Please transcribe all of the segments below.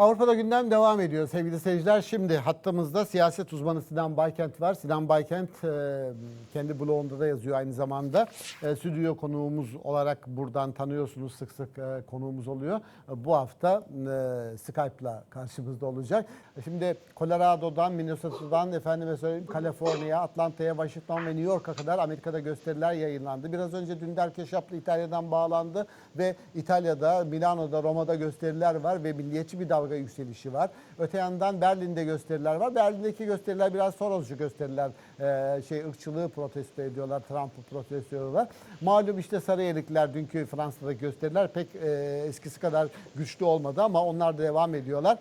Avrupa'da gündem devam ediyor sevgili seyirciler. Şimdi hattımızda siyaset uzmanı Sinan Baykent var. Sinan Baykent e, kendi blogunda da yazıyor aynı zamanda. E, Stüdyo konuğumuz olarak buradan tanıyorsunuz sık sık e, konuğumuz oluyor. E, Bu hafta e, Skype'la karşımızda olacak. Şimdi Colorado'dan, Minnesota'dan, efendime söyleyeyim Kaliforniya, Atlanta'ya, Washington ve New York'a kadar Amerika'da gösteriler yayınlandı. Biraz önce Dündar Keşaplı İtalya'dan bağlandı ve İtalya'da, Milano'da, Roma'da gösteriler var ve milliyetçi bir dalga yükselişi var. Öte yandan Berlin'de gösteriler var. Berlin'deki gösteriler biraz Sorosçu gösteriler. Ee, şey ırkçılığı protesto ediyorlar, Trump'ı protesto ediyorlar. Malum işte Sarıyerlikler dünkü Fransa'daki gösteriler pek e, eskisi kadar güçlü olmadı ama onlar da devam ediyorlar.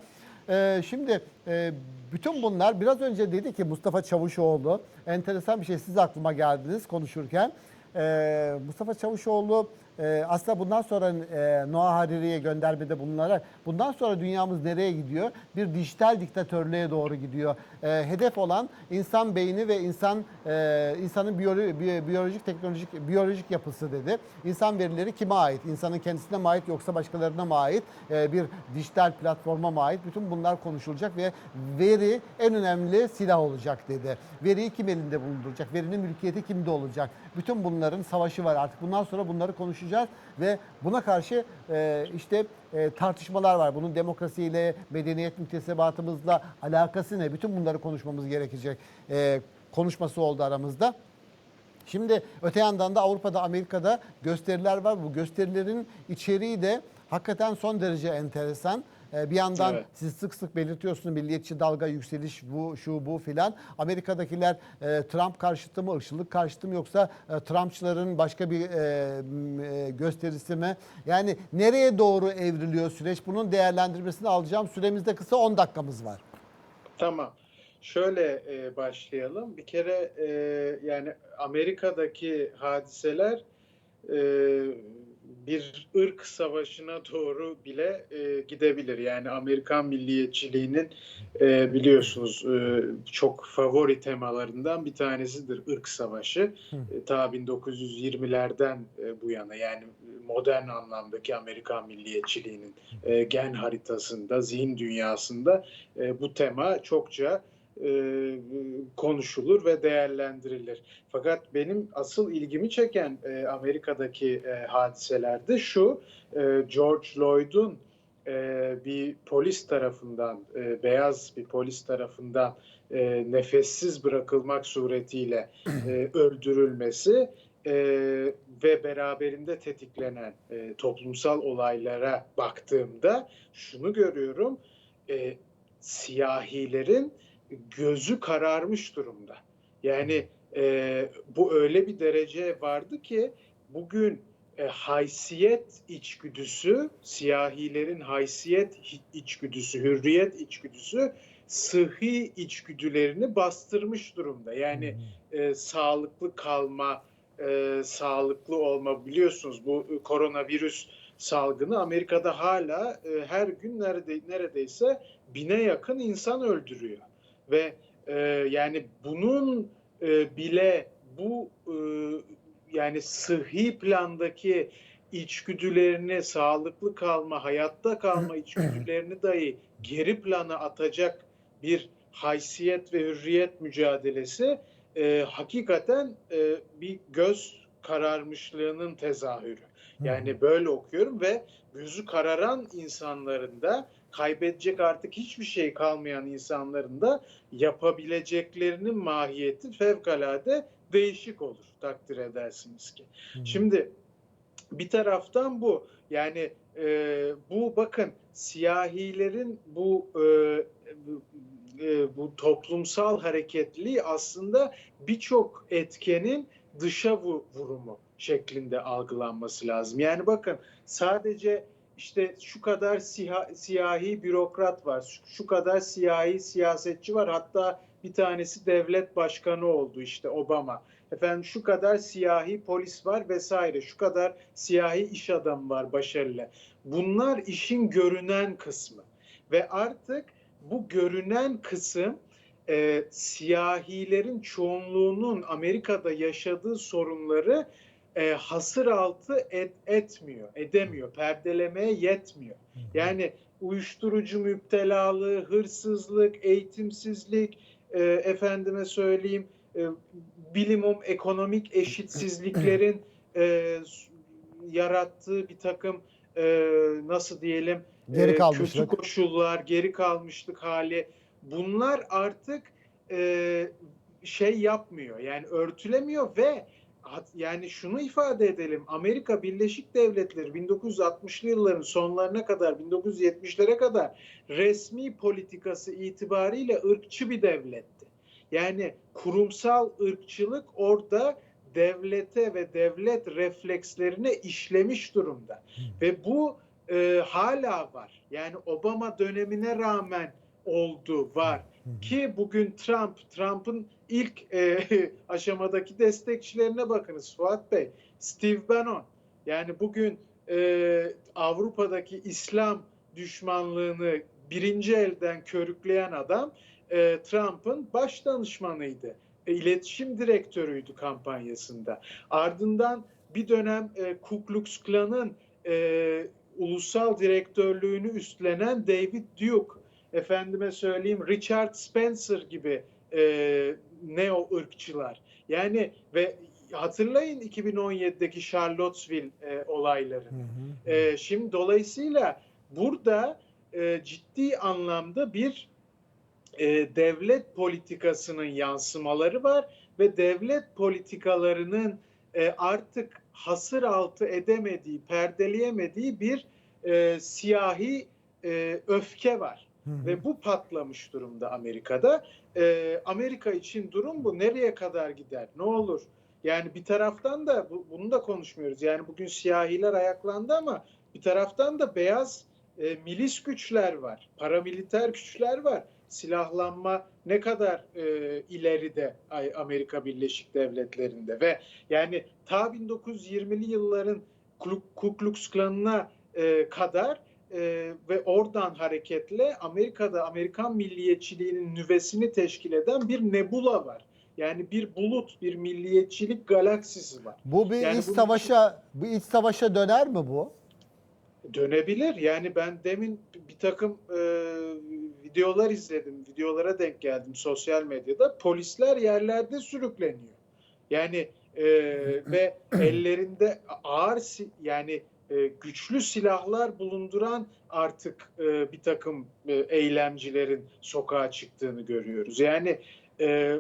Ee, şimdi e, bütün bunlar biraz önce dedi ki Mustafa Çavuşoğlu enteresan bir şey siz aklıma geldiniz konuşurken. Ee, Mustafa Çavuşoğlu e, aslında bundan sonra e, Noah Hariri'ye göndermede bunlara bundan sonra dünyamız nereye gidiyor? Bir dijital diktatörlüğe doğru gidiyor. E, hedef olan insan beyni ve insan e, insanın biyolo- biyo- biyolojik teknolojik biyolojik yapısı dedi. İnsan verileri kime ait? İnsanın kendisine mi ait yoksa başkalarına mı ait? E, bir dijital platforma mı ait? Bütün bunlar konuşulacak ve veri en önemli silah olacak dedi. Veriyi kim elinde bulunduracak? Verinin mülkiyeti kimde olacak? Bütün bunların savaşı var artık. Bundan sonra bunları konuşacağız ve buna karşı e, işte e, tartışmalar var. Bunun demokrasiyle, medeniyet müktesebatımızla alakası ne? Bütün bunları konuşmamız gerekecek. E, konuşması oldu aramızda. Şimdi öte yandan da Avrupa'da, Amerika'da gösteriler var. Bu gösterilerin içeriği de hakikaten son derece enteresan. Ee, Bir yandan Evet. siz sık sık belirtiyorsunuz milliyetçi dalga yükseliş bu şu bu filan. Amerika'dakiler e, Trump karşıtı mı, ırkçılık karşıtı mı yoksa e, Trumpçıların başka bir e, e, gösterisi mi? Yani nereye doğru evriliyor süreç? Bunun değerlendirmesini alacağım. Süremizde kısa 10 dakikamız var. Tamam. Şöyle e, başlayalım. Bir kere e, yani Amerika'daki hadiseler e, bir ırk savaşına doğru bile e, gidebilir. Yani Amerikan milliyetçiliğinin e, biliyorsunuz e, çok favori temalarından bir tanesidir ırk savaşı. E, ta 1920'lerden e, bu yana yani modern anlamdaki Amerikan milliyetçiliğinin e, gen haritasında, zihin dünyasında e, bu tema çokça e, konuşulur ve değerlendirilir. Fakat benim asıl ilgimi çeken e, Amerika'daki e, hadiselerde şu, e, George Floyd'un e, bir polis tarafından, e, beyaz bir polis tarafından e, nefessiz bırakılmak suretiyle e, öldürülmesi e, ve beraberinde tetiklenen e, toplumsal olaylara baktığımda şunu görüyorum, e, siyahilerin gözü kararmış durumda. Yani e, bu öyle bir derece vardı ki bugün e, haysiyet içgüdüsü, siyahilerin haysiyet içgüdüsü, hürriyet içgüdüsü sıhhi içgüdülerini bastırmış durumda. Yani e, sağlıklı kalma, e, sağlıklı olma biliyorsunuz bu e, koronavirüs salgını Amerika'da hala e, her gün nerede, neredeyse bine yakın insan öldürüyor ve e, yani bunun e, bile bu e, yani sıhhi plandaki içgüdülerini sağlıklı kalma, hayatta kalma içgüdülerini dahi geri plana atacak bir haysiyet ve hürriyet mücadelesi e, hakikaten e, bir göz kararmışlığının tezahürü. Yani böyle okuyorum ve gözü kararan insanların da kaybedecek artık hiçbir şey kalmayan insanların da yapabileceklerinin mahiyeti fevkalade değişik olur takdir edersiniz ki. Şimdi bir taraftan bu yani e, bu bakın siyahilerin bu e, bu- e, bu toplumsal hareketliliği aslında birçok etkenin dışa vu- vurumu şeklinde algılanması lazım. Yani bakın sadece işte şu kadar siha- siyahi bürokrat var, şu, şu kadar siyahi siyasetçi var. Hatta bir tanesi devlet başkanı oldu işte Obama. Efendim şu kadar siyahi polis var vesaire. Şu kadar siyahi iş adamı var başarılı. Bunlar işin görünen kısmı. Ve artık bu görünen kısım e, siyahilerin çoğunluğunun Amerika'da yaşadığı sorunları e, hasır altı et, etmiyor, edemiyor, perdelemeye yetmiyor. Yani uyuşturucu müptelalığı, hırsızlık, eğitimsizlik, e, efendime söyleyeyim e, bilimum ekonomik eşitsizliklerin e, yarattığı bir takım e, nasıl diyelim Geri e, kalmışlık. kötü koşullar, geri kalmışlık hali bunlar artık e, şey yapmıyor yani örtülemiyor ve yani şunu ifade edelim Amerika Birleşik Devletleri 1960'lı yılların sonlarına kadar 1970'lere kadar resmi politikası itibariyle ırkçı bir devletti. Yani kurumsal ırkçılık orada devlete ve devlet reflekslerine işlemiş durumda. Ve bu e, hala var. Yani Obama dönemine rağmen oldu, var. Ki bugün Trump, Trump'ın ilk e, aşamadaki destekçilerine bakınız Fuat Bey. Steve Bannon. Yani bugün e, Avrupa'daki İslam düşmanlığını birinci elden körükleyen adam e, Trump'ın baş danışmanıydı. E, iletişim direktörüydü kampanyasında. Ardından bir dönem e, Ku Klux Klan'ın e, ulusal direktörlüğünü üstlenen David Duke, efendime söyleyeyim Richard Spencer gibi e, neo ırkçılar. Yani ve hatırlayın 2017'deki Charlottesville e, olaylarını. E, şimdi dolayısıyla burada e, ciddi anlamda bir e, devlet politikasının yansımaları var ve devlet politikalarının e, artık hasır altı edemediği, perdeleyemediği bir e, siyahi e, öfke var. Ve bu patlamış durumda Amerika'da. Ee, Amerika için durum bu. Nereye kadar gider? Ne olur? Yani bir taraftan da bu, bunu da konuşmuyoruz. Yani bugün siyahiler ayaklandı ama bir taraftan da beyaz e, milis güçler var. Paramiliter güçler var. Silahlanma ne kadar e, ileride Amerika Birleşik Devletleri'nde ve yani ta 1920'li yılların Ku Klux Klan'ına e, kadar e, ve oradan hareketle Amerika'da Amerikan milliyetçiliğinin nüvesini teşkil eden bir nebula var. Yani bir bulut, bir milliyetçilik galaksisi var. Bu bir Yani iç savaşa, bu iç savaşa döner mi bu? Dönebilir. Yani ben demin bir takım e, videolar izledim, videolara denk geldim sosyal medyada. Polisler yerlerde sürükleniyor. Yani e, ve ellerinde ağır yani e, güçlü silahlar bulunduran artık e, bir takım e, eylemcilerin sokağa çıktığını görüyoruz. Yani e,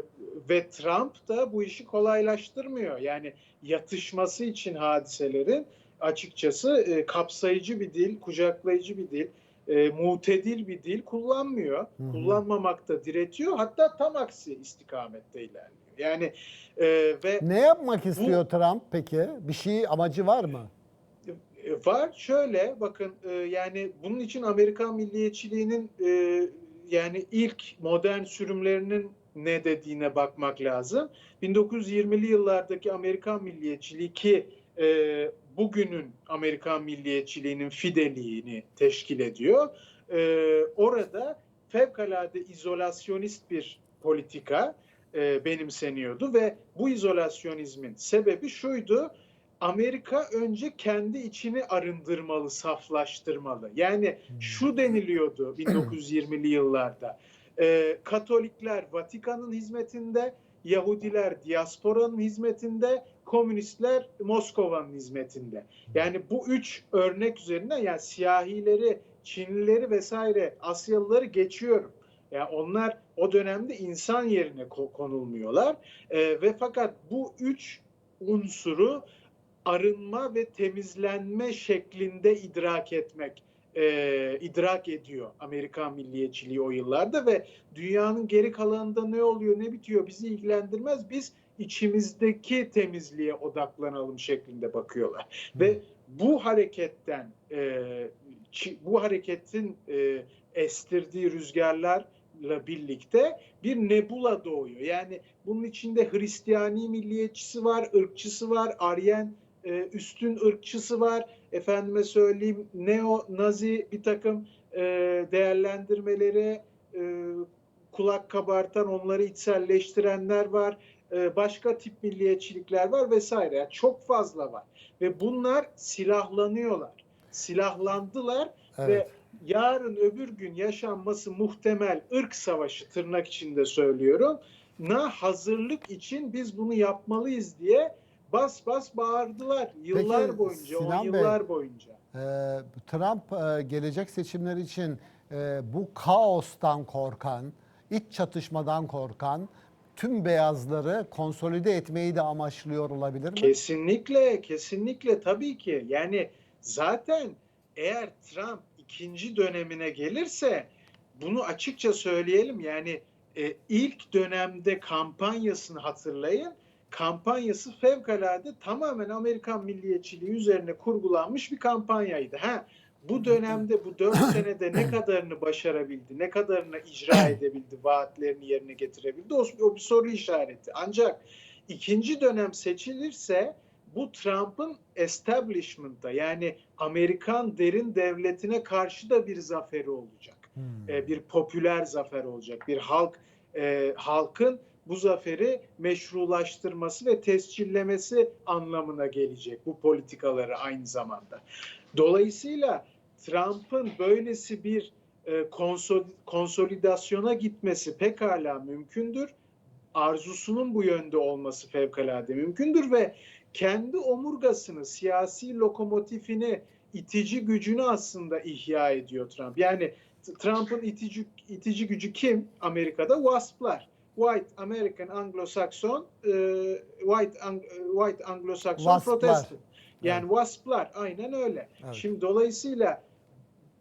ve Trump da bu işi kolaylaştırmıyor. Yani yatışması için hadiselerin açıkçası e, kapsayıcı bir dil, kucaklayıcı bir dil, e, mutedil bir dil kullanmıyor. Hı hı. Kullanmamakta diretiyor. Hatta tam aksi istikamette ilerliyor. Yani e, ve Ne yapmak istiyor Trump peki? Bir şey amacı var mı? E, Var şöyle bakın e, yani bunun için Amerikan milliyetçiliğinin e, yani ilk modern sürümlerinin ne dediğine bakmak lazım. 1920'li yıllardaki Amerikan milliyetçiliği ki e, bugünün Amerikan milliyetçiliğinin fideliğini teşkil ediyor. E, orada fevkalade izolasyonist bir politika e, benimseniyordu ve bu izolasyonizmin sebebi şuydu. Amerika önce kendi içini arındırmalı, saflaştırmalı. Yani şu deniliyordu 1920'li yıllarda. Ee, Katolikler Vatikan'ın hizmetinde, Yahudiler diasporanın hizmetinde, komünistler Moskova'nın hizmetinde. Yani bu üç örnek üzerinden yani siyahileri, Çinlileri vesaire Asyalıları geçiyorum. Yani onlar o dönemde insan yerine ko- konulmuyorlar. Ee, ve fakat bu üç unsuru arınma ve temizlenme şeklinde idrak etmek, e, idrak ediyor Amerikan milliyetçiliği o yıllarda ve dünyanın geri kalanında ne oluyor, ne bitiyor bizi ilgilendirmez. Biz içimizdeki temizliğe odaklanalım şeklinde bakıyorlar. Ve bu hareketten, e, bu hareketin e, estirdiği rüzgarlarla birlikte bir nebula doğuyor. Yani bunun içinde Hristiyani milliyetçisi var, ırkçısı var, Aryen e, üstün ırkçısı var. Efendime söyleyeyim neo nazi bir takım e, değerlendirmeleri e, kulak kabartan, onları içselleştirenler var. E, başka tip milliyetçilikler var vesaire. Yani çok fazla var. Ve bunlar silahlanıyorlar. Silahlandılar Evet. ve yarın öbür gün yaşanması muhtemel ırk savaşı tırnak içinde söylüyorum na hazırlık için biz bunu yapmalıyız diye bas bas bağırdılar yıllar Peki, boyunca, on Sinan Bey, yıllar boyunca. Ee, Trump e, gelecek seçimler için e, bu kaostan korkan, iç çatışmadan korkan tüm beyazları konsolide etmeyi de amaçlıyor olabilir mi? Kesinlikle, kesinlikle tabii ki. Yani zaten eğer Trump ikinci dönemine gelirse bunu açıkça söyleyelim. Yani e, ilk dönemde kampanyasını hatırlayın. Kampanyası fevkalade tamamen Amerikan milliyetçiliği üzerine kurgulanmış bir kampanyaydı. Ha, bu dönemde bu dört senede ne kadarını başarabildi, ne kadarını icra edebildi, vaatlerini yerine getirebildi o, o bir soru işareti. Ancak ikinci dönem seçilirse bu Trump'ın establishment'a yani Amerikan derin devletine karşı da bir zaferi olacak. Hmm. E, bir popüler zafer olacak. Bir halk e, halkın bu zaferi meşrulaştırması ve tescillemesi anlamına gelecek bu politikaları aynı zamanda. Dolayısıyla Trump'ın böylesi bir e, konsol- konsolidasyona gitmesi pekala mümkündür. Arzusunun bu yönde olması fevkalade mümkündür ve kendi omurgasını, siyasi lokomotifini, itici gücünü aslında ihya ediyor Trump. Yani Trump'ın itici, itici gücü kim Amerika'da? WASP'lar. White American Anglo-Saxon, e, White Ang- White Anglo-Saxon. Protestant. Yani WASP'lar aynen öyle. Evet. Şimdi dolayısıyla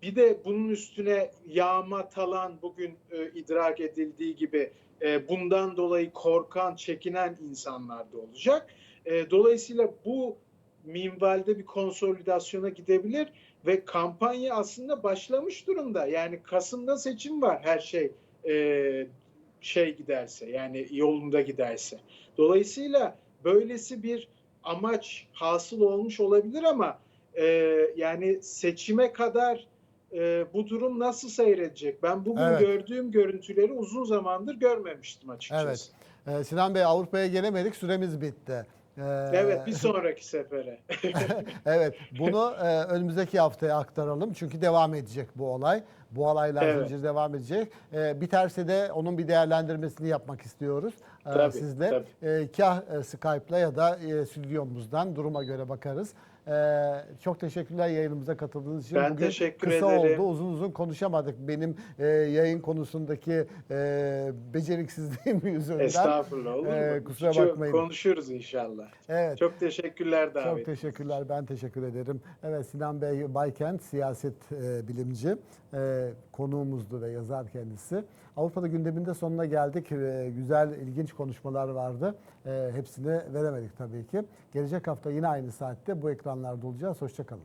bir de bunun üstüne yağma talan bugün e, idrak edildiği gibi e, bundan dolayı korkan, çekinen insanlar da olacak. E, dolayısıyla bu minvalde bir konsolidasyona gidebilir ve kampanya aslında başlamış durumda. Yani Kasım'da seçim var her şey e, şey giderse yani yolunda giderse. Dolayısıyla böylesi bir amaç hasıl olmuş olabilir ama e, yani seçime kadar e, bu durum nasıl seyredecek? Ben bugün Evet. gördüğüm görüntüleri uzun zamandır görmemiştim açıkçası. Evet. Ee, Sinan Bey Avrupa'ya gelemedik, süremiz bitti. Ee, Evet, bir sonraki sefere. evet, bunu e, önümüzdeki haftaya aktaralım çünkü devam edecek bu olay. Bu olaylar Evet. zinciri devam edecek. E, biterse de onun bir değerlendirmesini yapmak istiyoruz e, Tabii, sizle. tabii. E, kah e, Skype'la ya da e, stüdyomuzdan duruma göre bakarız. E, çok teşekkürler yayınımıza katıldığınız için. Ben Bugün teşekkür kısa ederim. oldu, uzun uzun konuşamadık. Benim e, yayın konusundaki e, beceriksizliğim yüzünden. Estağfurullah olur mu? Ee, kusura Çok bakmayın. Konuşuruz inşallah. Evet. Çok teşekkürler davet. Çok teşekkürler. Ben teşekkür ederim. Evet Sinan Bey Baykent siyaset e, bilimci. E, konuğumuzdu ve yazar kendisi. Avrupa'da gündeminde sonuna geldik. E, güzel, ilginç konuşmalar vardı. E, hepsini veremedik tabii ki. Gelecek hafta yine aynı saatte bu ekranlarda olacağız. Hoşçakalın.